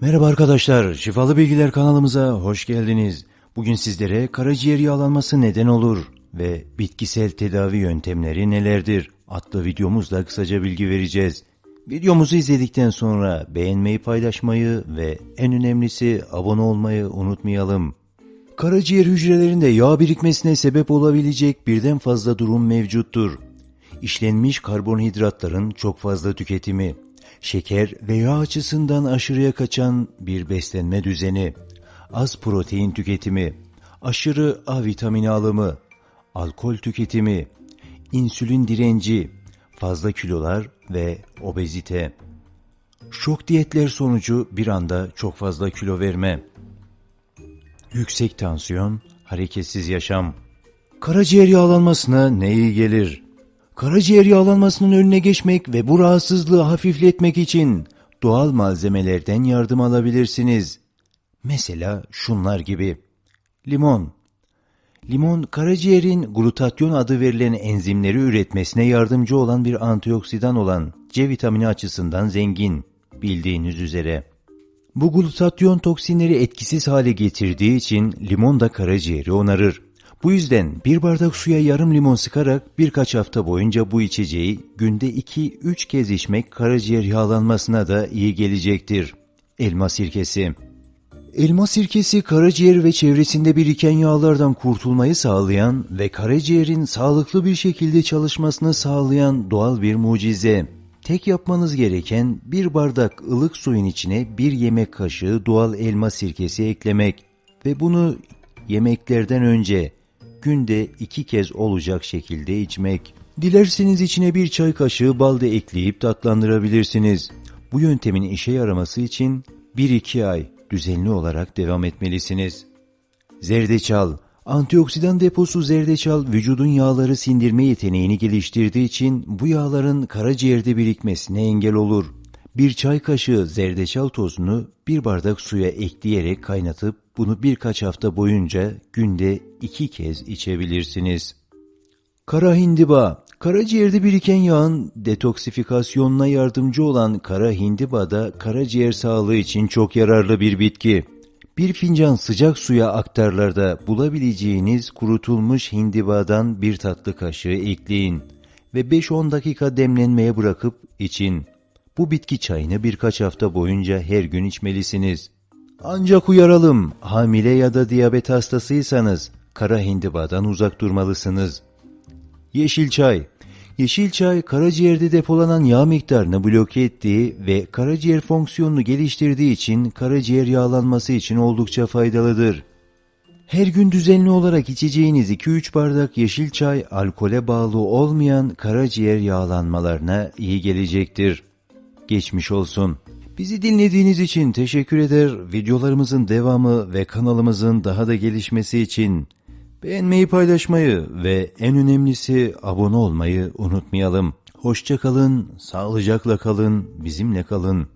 Merhaba arkadaşlar, Şifalı Bilgiler kanalımıza hoş geldiniz. Bugün sizlere karaciğer yağlanması neden olur ve bitkisel tedavi yöntemleri nelerdir adlı videomuzda kısaca bilgi vereceğiz. Videomuzu izledikten sonra beğenmeyi, paylaşmayı ve en önemlisi abone olmayı unutmayalım. Karaciğer hücrelerinde yağ birikmesine sebep olabilecek birden fazla durum mevcuttur. İşlenmiş karbonhidratların çok fazla tüketimi, şeker ve yağ açısından aşırıya kaçan bir beslenme düzeni, az protein tüketimi, aşırı A vitamini alımı, alkol tüketimi, insülin direnci, fazla kilolar ve obezite. Şok diyetler sonucu bir anda çok fazla kilo verme. Yüksek tansiyon, hareketsiz yaşam. Karaciğer yağlanmasına ne iyi gelir? Karaciğer yağlanmasının önüne geçmek ve bu rahatsızlığı hafifletmek için doğal malzemelerden yardım alabilirsiniz. Mesela şunlar gibi. Limon. Limon, karaciğerin glutatyon adı verilen enzimleri üretmesine yardımcı olan bir antioksidan olan C vitamini açısından zengin, bildiğiniz üzere. Bu glutatyon toksinleri etkisiz hale getirdiği için limon da karaciğeri onarır. Bu yüzden bir bardak suya yarım limon sıkarak birkaç hafta boyunca bu içeceği günde 2-3 kez içmek karaciğer yağlanmasına da iyi gelecektir. Elma sirkesi Elma sirkesi karaciğer ve çevresinde biriken yağlardan kurtulmayı sağlayan ve karaciğerin sağlıklı bir şekilde çalışmasını sağlayan doğal bir mucize. Tek yapmanız gereken bir bardak ılık suyun içine bir yemek kaşığı doğal elma sirkesi eklemek ve bunu yemeklerden önce günde iki kez olacak şekilde içmek. Dilerseniz içine bir çay kaşığı bal da ekleyip tatlandırabilirsiniz. Bu yöntemin işe yaraması için 1-2 ay düzenli olarak devam etmelisiniz. Zerdeçal Antioksidan deposu zerdeçal vücudun yağları sindirme yeteneğini geliştirdiği için bu yağların karaciğerde birikmesine engel olur. Bir çay kaşığı zerdeçal tozunu bir bardak suya ekleyerek kaynatıp bunu birkaç hafta boyunca günde iki kez içebilirsiniz. Kara hindiba Karaciğerde biriken yağın detoksifikasyonuna yardımcı olan kara hindiba da karaciğer sağlığı için çok yararlı bir bitki. Bir fincan sıcak suya aktarlarda bulabileceğiniz kurutulmuş hindibadan bir tatlı kaşığı ekleyin ve 5-10 dakika demlenmeye bırakıp için. Bu bitki çayını birkaç hafta boyunca her gün içmelisiniz. Ancak uyaralım, hamile ya da diyabet hastasıysanız kara hindibadan uzak durmalısınız. Yeşil çay Yeşil çay karaciğerde depolanan yağ miktarını bloke ettiği ve karaciğer fonksiyonunu geliştirdiği için karaciğer yağlanması için oldukça faydalıdır. Her gün düzenli olarak içeceğiniz 2-3 bardak yeşil çay alkole bağlı olmayan karaciğer yağlanmalarına iyi gelecektir. Geçmiş olsun. Bizi dinlediğiniz için teşekkür eder. Videolarımızın devamı ve kanalımızın daha da gelişmesi için beğenmeyi, paylaşmayı ve en önemlisi abone olmayı unutmayalım. Hoşça kalın, sağlıcakla kalın, bizimle kalın.